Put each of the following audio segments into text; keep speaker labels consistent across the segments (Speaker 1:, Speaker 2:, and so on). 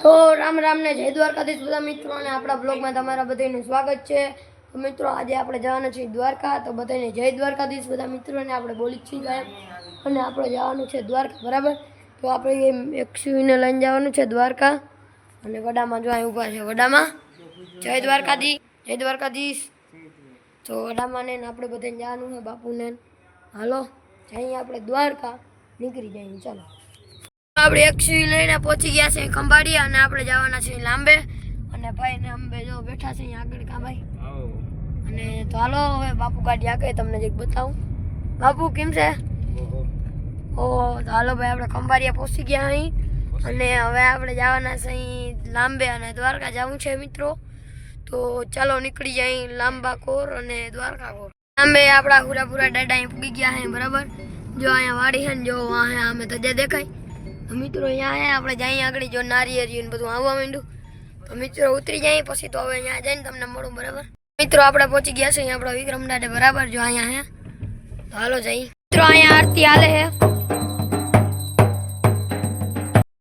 Speaker 1: તો રામ રામ ને જય દ્વારકાધીશ બધા મિત્રો અને આપણા બ્લોગમાં તમારા બધાનું સ્વાગત છે. તો મિત્રો, આજે આપણે જવાના છીએ દ્વારકા. તો બધાને જય દ્વારકાધીશ બધા મિત્રોને આપણે બોલી છીએ ગયા અને આપણે જવાનું છે દ્વારકા, બરાબર? તો આપણે એમ એક્સ્યુવીને લઈને જવાનું છે દ્વારકા. અને વડામાં જો અહીં ઊભા છે, વડામાં. જય દ્વારકાધીશ જય દ્વારકાધીશ. તો વડામાં ને આપણે બધાને જવાનું છે બાપુને. હાલો, જઈએ આપણે દ્વારકા. નીકળી જઈએ, ચાલો. આપણે એક્સ્યુવી લઈને પહોંચી ગયા છે ખંભાળી અને આપણે જવાના છીએ લાંબે. અને ભાઈ ને અંબે જો બેઠા છે અહીંયા આગળ કા ભાઈ? અને તો હાલો હવે બાપુ ગાડી આગળ તમને જે બતાવું. બાપુ કેમ છે? ઓ તો હાલો ભાઈ આપણે ખંભાળિયા પહોંચી ગયા અહીં. અને હવે આપણે જવાના છે અહીં લાંબે અને દ્વારકા જવું છે મિત્રો. તો ચાલો નીકળી જાય લાંબા કોર અને દ્વારકા કોર. લાંબે આપણા પૂરા પૂરા દાડા અહીં પૂગી ગયા છે બરાબર? જો અહીંયા વાડી છે ને જો અહીંયા અમે તો જે દેખાય. તો મિત્રો અહીંયા હે આપણે જઈએ આગળ જો નારિયેરી ને બધું આવવા માંડ્યું. તો મિત્રો ઉતરી જાય, પછી તો હવે અહીંયા જઈને તમને મળું, બરાબર? મિત્રો આપણે પહોંચી ગયા છે અહીંયા આપણા વિક્રમ દાડે બરાબર? જો અહીંયા હે. તો હાલો જઈ મિત્રો અહીંયા આરતી હાલે છે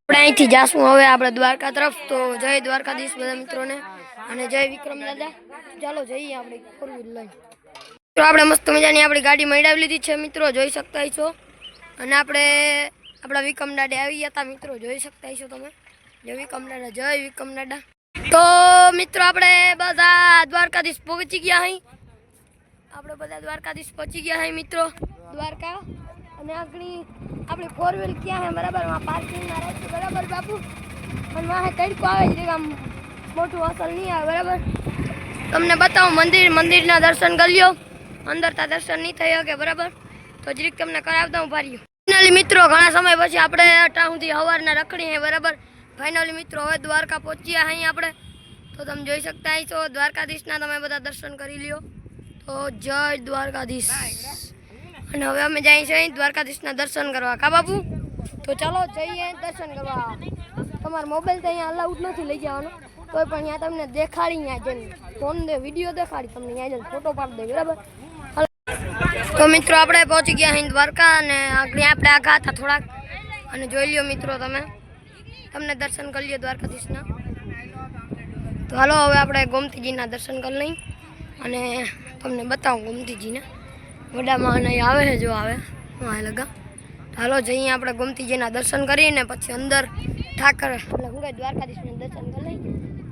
Speaker 1: આપણે અહીંથી જાશું હવે આપણે દ્વારકા તરફ. તો જય દ્વારકાધીશ બધા મિત્રોને. અને જય વિક્રમ દાદા. ચાલો જઈએ આપણે ફોર વ્હીલ લઈને. મિત્રો આપણે મસ્ત મજાની આપણી ગાડી મળી લીધી છે, મિત્રો. જોઈ શકતા છો. અને આપણે આપણા વિકમ દાડે આવી ગયા હતા મિત્રો, જોઈ શકતા છો તમે. જય વિકમ દાડા, જય વિકમ દાડા. તો મિત્રો, આપણે બધા દ્વારકાધીશ પહોંચી ગયા અહીં આપણે બધા દ્વારકાધીશ પહોંચી ગયા અહીં મિત્રો. દ્વારકા. અને આગળ આપણી ફોર વ્હીલ ક્યાં હે? બરાબર, માં પાર્કિંગમાં રાખી, બરાબર, બાપુ? અને વાહે તડકો આવે છે આમ મોટું અસર નહીં આવે, બરાબર? તમને બતાવું, મંદિર, મંદિરના દર્શન કરી લ્યો. અંદર તા દર્શન નહીં થઈ શકે, બરાબર? તો જરીક તમને કરાવતા હું ભાર્યું ફાઇનલી મિત્રો, ઘણા સમય પછી આપણે ટાઉનથી હવારના રખડી હે, બરાબર? ફાઇનલી મિત્રો, હવે દ્વારકા પહોંચ્યા અહીં આપણે. તો તમે જોઈ શકતા અહીં તો દ્વારકાધીશના તમે બધા દર્શન કરી લ્યો. તો જય દ્વારકાધીશ. અને હવે અમે જઈએ છીએ અહીં દ્વારકાધીશના દર્શન કરવા. કા બાપુ? તો ચાલો જઈએ દર્શન કરવા. તમારો મોબાઈલ તો અહીંયા અલાઉડ નથી લઈ જવાનો. કોઈ પણ અહીંયા તમને દેખાડી, અહીંયા જઈને ફોન દે વીડિયો દેખાડી, તમને અહીંયા જઈને ફોટો પાડી દે, બરાબર? તો મિત્રો, આપણે પહોંચી ગયા હિન્દ દ્વારકા અને આગળ આપણે આગા હતા થોડાક. અને જોઈ લ્યો મિત્રો તમે. તમને દર્શન કરી લ્યો દ્વારકાધીશના. તો હાલો, હવે આપણે ગોમતીજીના દર્શન કરી લઈ અને તમને બતાવું ગોમતીજીને. વડામાં અને આવે છે, જો આવે. વાહ લગા. હાલો, જઈએ આપણે ગોમતીજીના દર્શન કરીને પછી અંદર ઠાકર એટલે હું દ્વારકાધીશના દર્શન કરી લઈ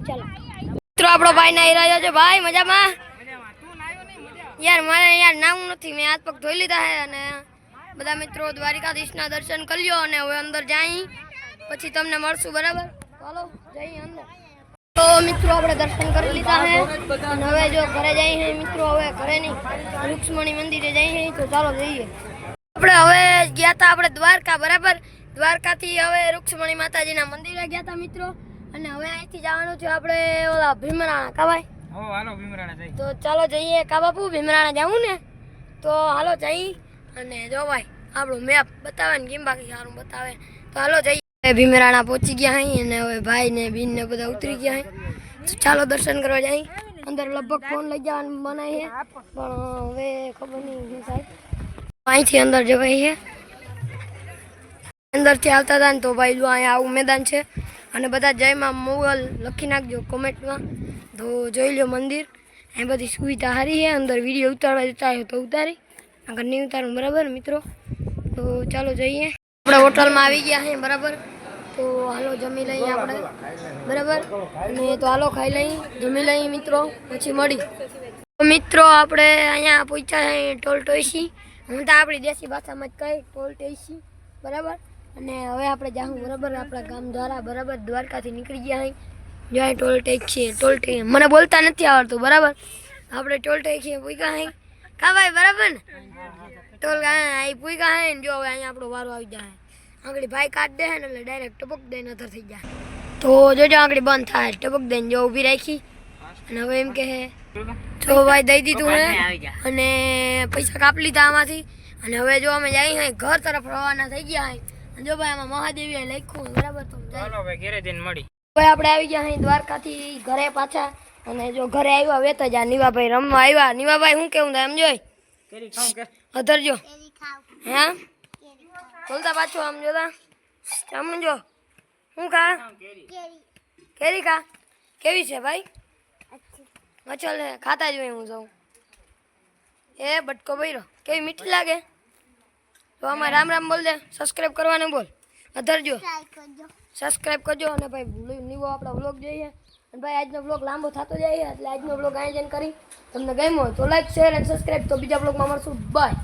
Speaker 1: ચાલો. મિત્રો, આપણો ભાઈ નહીં રહ્યો છે. ભાઈ, મજામાં? યાર, મારે યાર નાવું નથી, મેં હાથ પગ ધોઈ લીધા છે અને બધા મિત્રો દ્વારિકાધીશના દર્શન કરી લ્યો અને હવે અંદર જાય પછી તમને મળશું, બરાબર? ચાલો જઈએ અંદર. તો મિત્રો, આપણે દર્શન કરી લીધા છે અને હવે જો ઘરે જઈએ મિત્રો, હવે ઘરે નહીં રૂક્ષ્મણી મંદિરે જઈએ તો ચાલો જઈએ. આપણે હવે ગયા હતા આપણે દ્વારકા, બરાબર? દ્વારકાથી હવે રૂક્ષ્મણી માતાજીના મંદિરે ગયા હતા મિત્રો. અને હવે અહીંથી જવાનું છે આપણે ઓલા ભીમરાણા કાવાય
Speaker 2: હો, હાલો, ભીમરાણા જઈ.
Speaker 1: તો ચાલો જઈએ કા બાપુ, ભીમરાણા જાવું ને? તો હાલો, જઈ અને જો ભાઈ, આપણું મેપ બતાવે ને કેમ બાકી સારું બતાવે. તો હાલો, જઈએ. ભીમરાણા પહોંચી ગયા અહીં અને હવે ભાઈ ને બીન ને બધા ઉતરી ગયા અહીં તો ચાલો, દર્શન કરવા જાય. અંદર લગભગ ફોન લઈ જવાનું મનાય છે પણ હવે ખબર નહીં થાય. અહીંથી અંદર જવાય છે અંદરથી આવતા હતા ને તો ભાઈ જો અહીંયા આવું મેદાન છે. અને બધા જયમાં મોગલ લખી નાખજો કોમેન્ટમાં તો જોઈ લો મંદિર. એ બધી સુવિધા સારી છે. અંદર વીડિયો ઉતારવા જતા હોય તો ઉતારી. આગળ નહીં ઉતારું, બરાબર મિત્રો? તો ચાલો જઈએ. આપણે હોટલમાં આવી ગયા છીએ, બરાબર? તો હાલો જમી લઈએ આપણે. બરાબર? અને તો હાલો ખાઈ લઈએ. જમી લઈએ મિત્રો, પછી મળી. મિત્રો, આપણે અહીંયા પહોંચ્યા છે ટોલ ટોઈસી હું તો આપણી દેશી ભાષામાં જ કહી, ટોલ ટોઈસી બરાબર? અને હવે આપણે જાઉં બરાબર? આપણા ગામ દ્વારા, બરાબર, દ્વારકાથી નીકળી ગયા અહીં જો અહીં ટોલ ટેક છે, ટોલ ટેક મને બોલતા નથી આવડતું, બરાબર? આપણે ટોલ ટેક છે પૂઈકા હે. કા ભાઈ, બરાબર ને? ટોલ અહીં પૂઈકા હે ને જો હવે અહીંયા આપણો વારો આવી જાય. આંગળી ભાઈ કાઢ દે ને એટલે ડાયરેક્ટ ટપક દઈને અધર થઈ જાય. તો જોજો આંગળી બંધ થાય. ટપક દઈને જો ઊભી રાખી. અને હવે એમ કે હે, તો ભાઈ દઈ દીધું હે. અને પૈસા કાપ લીધા આમાંથી. અને હવે જો અમે જઈ હે, ઘર તરફ રવાના થઈ ગયા હે. જો ભાઈ આમાં મહાદેવીએ લખ્યું બરાબર? તો
Speaker 2: ચાલો ભાઈ, ઘેરે જઈને મળી.
Speaker 1: હવે આપણે આવી ગયા અહીં દ્વારકાથી ઘરે પાછા અને જો ઘરે આવ્યા વેત જ આ નીવાભાઈ રમવા આવ્યા. નીવાભાઈ શું કેવું થાય? એમ જોઈ
Speaker 2: કેરી
Speaker 1: અધરજો હે? બોલતા પાછું આમ જોતા સમજો શું ખા? કેરી. ખા? કેવી છે ભાઈ? અચલ ખાતા જ હોય હું જાઉં. એ બટકો ભર્યો. કેવી મીઠી લાગે? તો આમાં રામ રામ બોલ દે. સબસ્ક્રાઈબ કરવાનું બોલ. અધરજો. સબસ્ક્રાઈબ કરજો અને ભાઈ નીવો આપણા વ્લોગ જોઈએ. અને ભાઈ આજનો વ્લોગ લાંબો થતો જાય એટલે આજનો વ્લોગ આયોજન કરી તમને ગમ્યો તો લાઈક શેર અને સબસ્ક્રાઈબ તો બીજા વ્લોગમાં મળશું. બાય